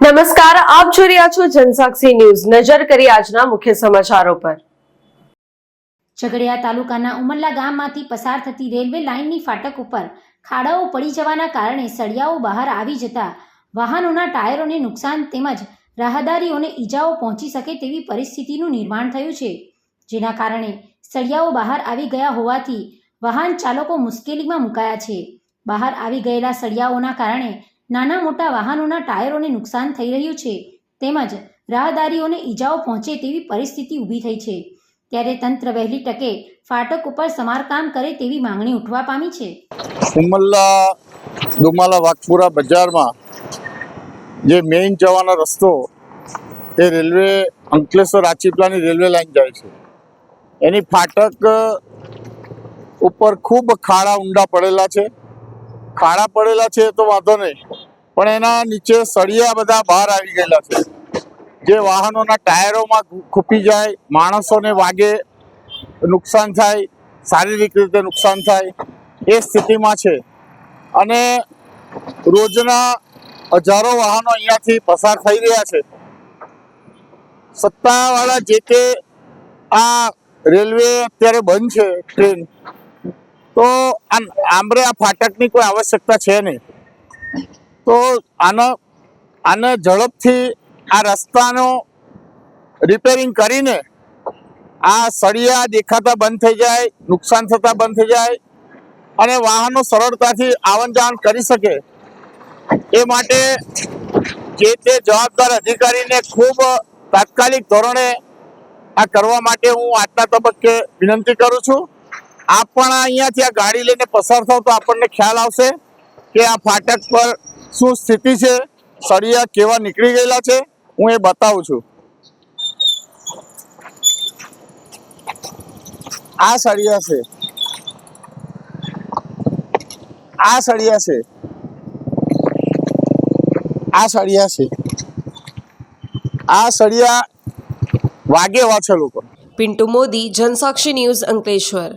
નમસ્કાર, આપ જોઈ રહ્યા છો જનસાક્ષી ન્યૂઝ. નજર કરી આજના મુખ્ય સમાચારો પર. ઝઘડિયા તાલુકાના ઉમરલા ગામમાંથી પસાર થતી રેલવે લાઇનની ફાટક ઉપર ખાડાઓ પડી જવાના કારણે સળિયાઓ બહાર આવી જતા વાહનોના ટાયરોને નુકસાન તેમજ રાહદારીઓને ઈજાઓ પહોંચી શકે તેવી પરિસ્થિતિનું નિર્માણ થયું છે. જેના કારણે સળિયાઓ બહાર આવી ગયા હોવાથી વાહન ચાલકો મુશ્કેલીમાં મુકાયા છે. બહાર આવી ગયેલા સળિયાઓના કારણે નાના મોટા વાહનોના ટાયરોને નુકસાન થઈ રહ્યું છે, તેમજ રાહદારીઓને ઈજાઓ પહોંચે તેવી પરિસ્થિતિ ઊભી થઈ છે. ત્યારે તંત્ર વહેલી તકે ફાટક ઉપર સમારકામ કરે તેવી માંગણી ઉઠવા પામી છે. ઉમલ્લા દુમાલા વાઘપુરા બજારમાં જે મેઇન જવાનો રસ્તો, એ રેલવે અંકલેશ્વર રાજપીપળાની રેલવે લાઈન જાય છે. એની ફાટક ઉપર ખૂબ ખાડા ઊંડા પડેલા છે. ખાડા પડેલા છે તો વાંધો નહીં. પણ એના નીચે સળિયા બધા બહાર આવી ગયેલા છે. જે વાહનોના ટાયરોમાં ખૂપી જાય, માણસોને વાગે, નુકસાન થાય, શારીરિક રીતે નુકસાન થાય, એ સ્થિતિમાં છે. અને રોજના હજારો વાહનો અહીંયાથી પસાર થઈ રહ્યા છે. સત્તાવાળા જે કે આ રેલવે અત્યારે બંધ છે, ટ્રેન. તો આ આંબરે આ ફાટકની કોઈ આવશ્યકતા છે નહીં. તો આનો, આને ઝડપથી આ રસ્તાનો રિપેરિંગ કરીને આ સળિયા દેખાતા બંધ થઈ જાય, નુકસાન થતા બંધ થઈ જાય અને વાહનો સરળતાથી આવન જાવન કરી શકે. એ માટે જે તે જવાબદાર અધિકારીને ખૂબ તાત્કાલિક ધોરણે આ કરવા માટે હું આજના તબક્કે વિનંતી કરું છું. આપ પણ અહીંયાથી આ ગાડી લઈને પસાર થાવ તો આપણને ખ્યાલ આવશે કે આ ફાટક પર શું સ્થિતિ છે, સળિયા કેવા નીકળી ગયેલા છે, હું એ બતાવું છું. આ સળિયા છે. આ સળિયા છે. આ સળિયા છે. આ સળિયા વાગે વાછે લોકો પિન્ટુ મોદી, જનસાક્ષી ન્યૂઝ અંકલેશ્વર.